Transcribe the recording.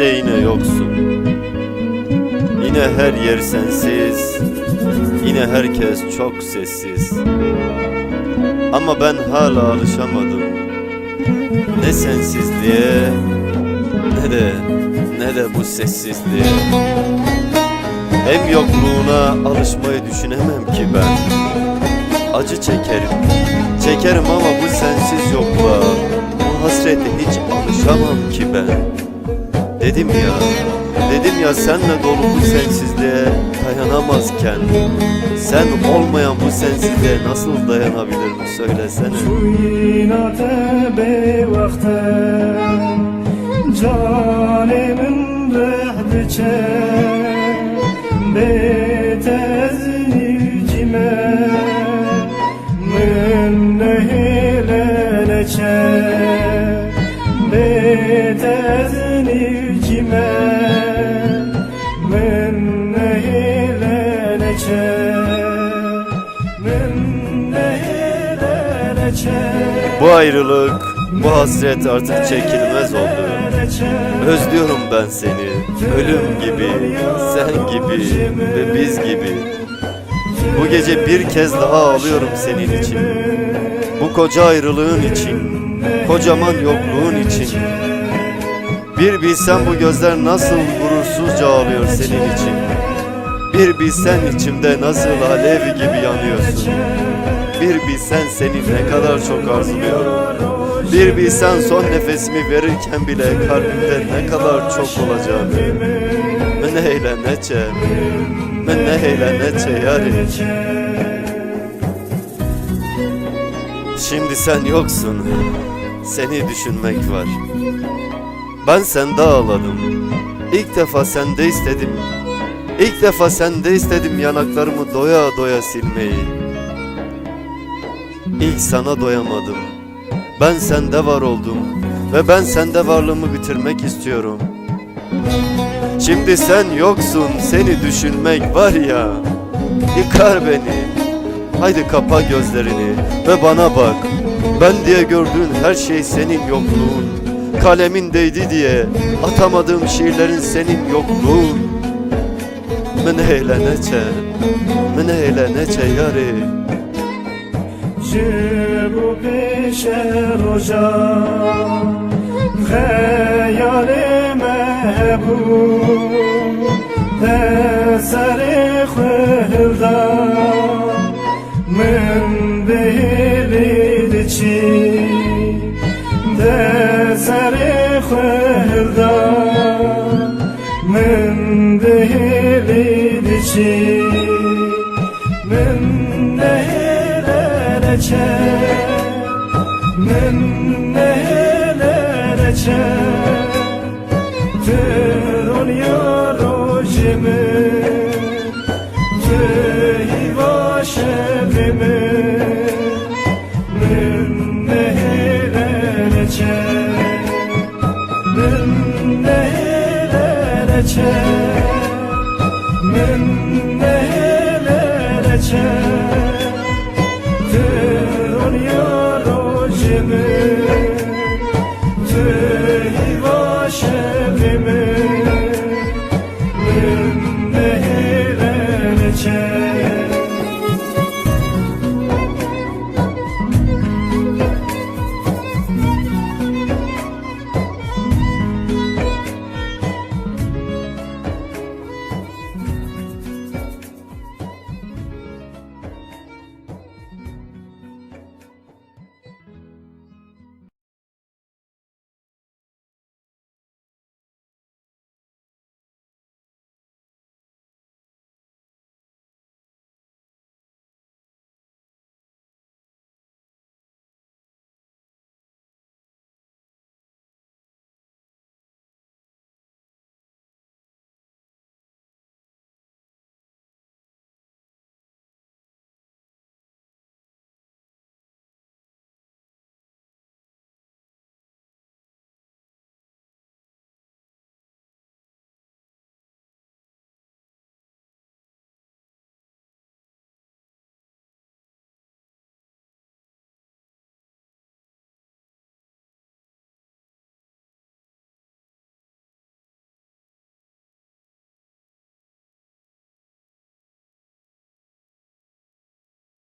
İşte yine yoksun. Yine her yer sensiz. Yine herkes çok sessiz. Ama ben hala alışamadım. Ne sensizliğe ne de ne de bu sessizliğe. Hem yokluğuna alışmayı düşünemem ki ben. Acı çekerim. Çekerim ama bu sensiz yokluğa, bu hasrete hiç alışamam ki ben. Dedim ya, dedim ya senle dolu bu sensizliğe dayanamazken Sen olmayan bu sensizliğe nasıl dayanabilirim söylesene Cime Min nehileleçe Min nehileleçe Bu ayrılık, bu hasret artık çekilmez oldu. Özlüyorum ben seni, ölüm gibi, sen gibi ve biz gibi. Bu gece bir kez daha ağlıyorum senin için. Bu koca ayrılığın için, kocaman yokluğun için Bir bilsen bu gözler nasıl gurursuzca ağlıyor senin için. Bir bilsen içimde nasıl alev gibi yanıyorsun. Bir bilsen seni ne kadar çok arzuluyorum Bir bilsen son nefesimi verirken bile kalbimde ne kadar çok olacağını. Men eyle neçe Men eyle neçe yari Şimdi sen yoksun. Seni düşünmek var Ben sende ağladım. İlk defa sende istedim. İlk defa sende istedim yanaklarımı doya doya silmeyi. İlk sana doyamadım. Ben sende var oldum Ve ben sende varlığımı bitirmek istiyorum. Şimdi sen yoksun Seni düşünmek var ya. Yıkar beni. Haydi kapa gözlerini Ve bana bak. Ben diye gördüğün her şey senin yokluğun Kalemin değdi diye atamadığım şiirlerin senin yokluğun. Min eğlenece, min eğlenece yari Ji bu peşe roja Xeyare mehebu Te serê xwe خلدا من بهلید چی من nehreleçe Men nehreleçe Tır ya rojimi Tır من nelere çek. Men nelere çek. Dönüyor o cebim